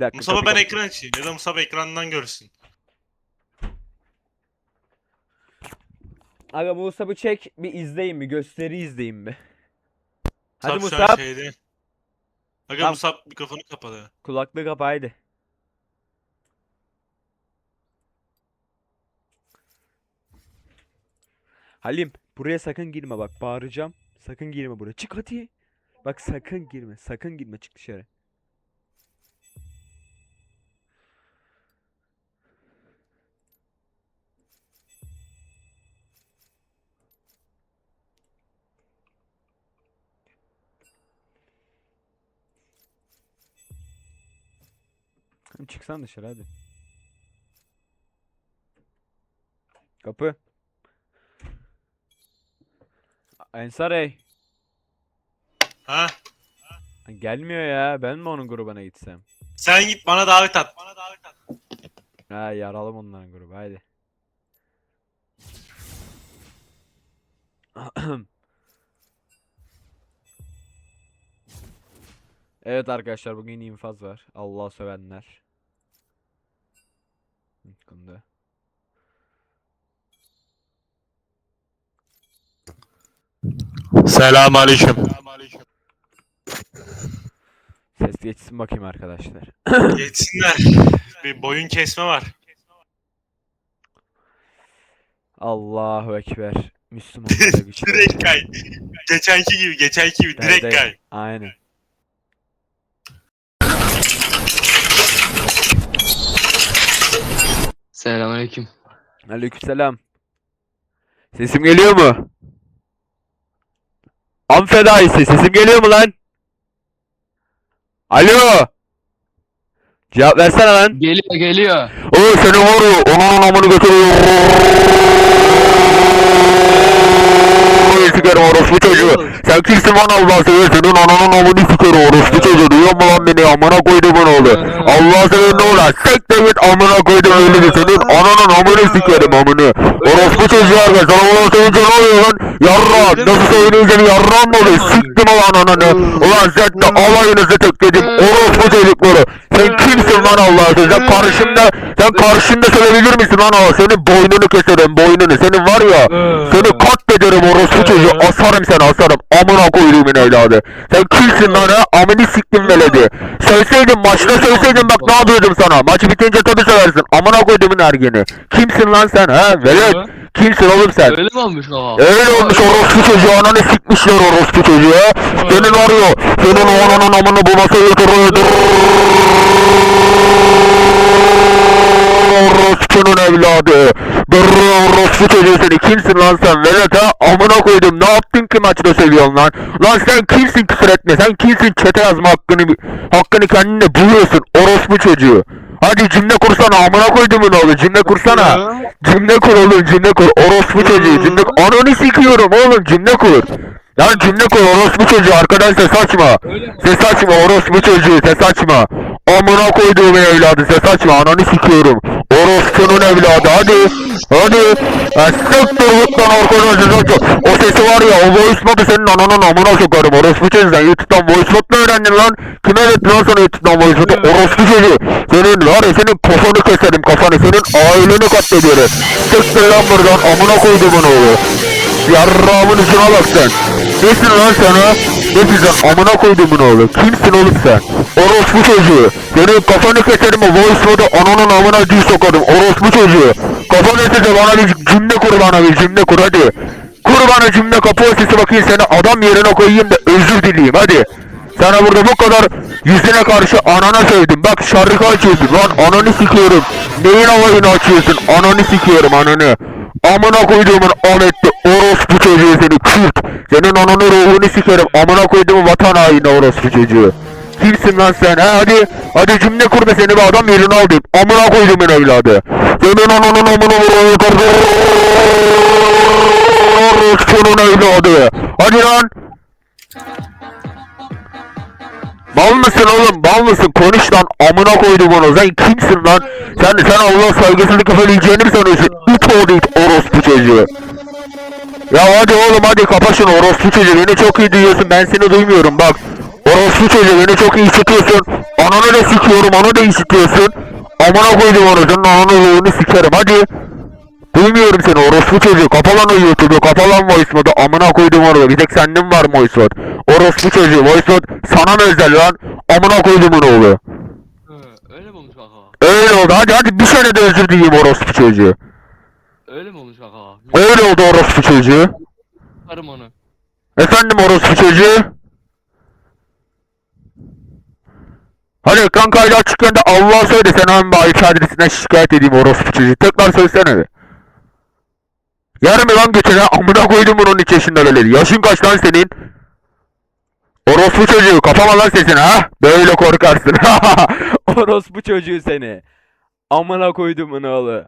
Bir dakika. Mustafa kapı ben kapat- ekran açayım ya da Mustafa ekrandan görsün. Aga Musab'ı çek bir izleyin bir gösteri izleyin bir. Hadi Musab şu an Musab. şeyde. Aga Tamam. Musab mikrofonu kapalı. Kulaklığı kapa haydi. Halim buraya sakın girme bak bağıracağım. Sakın girme buraya. Çık hadi. Bak sakın girme. Sakın girme çık dışarı. Çıksan dışarı hadi. Kapı. Ensar Ey. Ha? Gelmiyor ya. Ben mi onun grubuna gitsem? Sen git bana davet at. Bana davet at. Ha yaralım onların grubu haydi. Evet arkadaşlar bugün infaz var. Allah sevenler. Hakkında. Selam aleyküm. Ses geçsin bakayım arkadaşlar. Geçsinler. Bir boyun kesme var. Allahu ekber. Müslümanlara güç Direkt kay. Geçenki gibi, geçenki gibi direkt kay. Aynen. Selamünaleyküm. Aleykümselam. Sesim geliyor mu? Am fedaisi sesim geliyor mu lan? Alo. Cevap versene lan. Geliyor geliyor. O seni var ya onun amını götürüyor. Sikerim orospu çocuğu. Sen kimsin lan Allah sever senin ananın amını sikerim orospu çocuğu. Duyuyor mu lan beni amına koydumun oğlu. Allah sever ne ola. Sek de git amına koydum öyle de senin ananın amını sikerim amını. Orospu çocuğu abi sana ulan sevince ne oluyor lan? Yarra nasıl söyleyince bir yarra mı oluyor? Siktim ulan ananı. Ulan sen de alayınızı tekledim orospu çocukları. Sen kimsin lan Allah sen? Karşımda sen karşımda söyleyebilir misin lan o? Senin boynunu keserim boynunu. Senin var ya seni katlederim orospu çocuğu. Asarım seni asarım. Amına koyduğumun evladı. Sen kimsin lan ha? Amını siktim veledi. Söyleseydin maçta söyleseydin bak ne yapıyordum sana. Maçı bitince tabii söylersin. Amına koyduğumun ergeni. Kimsin lan sen ha? Velet. Kimsin oğlum sen? Öyle mi olmuş o? Öyle olmuş orospu çocuğu ananı sikmişler orospu çocuğu. Senin ya senin ananın amını bu masaya yatırıyordur. Orospunun evladı. Dırrı orospu çocuğu seni kimsin lan sen velet ha? Amına koydum ne yaptın ki maçta seviyorsun lan? Lan sen kimsin küfür etme sen kimsin çete yazma hakkını hakkını kendine buluyorsun orospu çocuğu. Hadi cümle kursana amına koydumun oğlu cümle kursana. Cümle kur oğlum cümle kur. Orospu çocuğu cümle kur. Ananı sikiyorum oğlum cümle kur. Lan cümle kur orospu çocuğu arkadan ses açma. Ses açma orospu çocuğu ses açma. Amına koyduğum evladı ses açma ananı sikiyorum. Orospunun evladı hadi. Hadi. Ha, Siktir git lan arkadan ses açma. O sesi var ya o voice note'u senin ananın amına sokarım. Orospu sen YouTube'dan voice note mu öğrendin lan? Kim öğretti lan sana YouTube'dan voice note'u? Orospu çocuğu. Senin var ya senin kafanı keserim kafanı. Senin aileni katlederim. Siktir lan buradan amına koyduğumun oğlu. Yarrağımın ucuna bak sen. Nesin lan? Nesin sen amına koyduğumun oğlu? Kimsin oğlum sen? Orospu çocuğu. Senin kafanı keserim o voice note'u ananın amına dil sokarım. Orospu çocuğu. Kafanı keserim bana bir cümle kur bana bir cümle kur hadi. Kur bana cümle kapı sesi bakayım seni adam yerine koyayım da özür dileyeyim hadi. Sana burada bu kadar yüzüne karşı anana söyledim. Bak şarkı açıyorsun lan ananı sikiyorum. Neyin havayını açıyorsun? Ananı sikiyorum ananı. Amına koyduğumun aletli orospu çocuğu seni. Senin ananı ruhunu sikerim. Amına koyduğumun vatan haini orospu çocuğu. Kimsin lan sen ha hadi hadi cümle kur da seni bir adam yerine al diyeyim. Amına koyduğumun evladı. Senin ananın amına vuruyor evladı. Hadi lan. Mal mısın oğlum? Mal mısın? Konuş lan. Amına koydum onu. Sen kimsin lan? Sen sen Allah saygısızlık yapabileceğini mi sanıyorsun? İt oğlu it orospu çocuğu. Ya hadi oğlum hadi kapa şunu orospu çocuğu. Beni çok iyi duyuyorsun. Ben seni duymuyorum bak. Orospu çocuğu beni çok iyi işitiyorsun. Ananı da sikiyorum onu da işitiyorsun. Amına koydum onu senin ananı ruhunu sikerim hadi. Duymuyorum seni orospu çocuğu kapa lan o YouTube'u kapa lan voice modu amına koydum orada bir tek sendin var voice mod. Orospu çocuğu voice mod sana mı özel lan amına koydum oğlu. Hı, Öyle mi olmuş kaka? Öyle oldu hadi hadi bir sene de özür dileyim orospu çocuğu. Öyle mi olmuş kaka? Öyle oldu orospu çocuğu. Yaparım onu. Efendim orospu çocuğu. Hadi ekran kaydı açıkken de Allah'a söyle sen hemen bahis adresinden şikayet edeyim orospu çocuğu. Tekrar söylesene bir. Yarın mı lan götüne amına koydum bunun iki yaşında böyle. Yaşın kaç lan senin? Orospu çocuğu kapama lan sesini ha. Böyle korkarsın. Orospu çocuğu seni. Amına koydumun oğlu.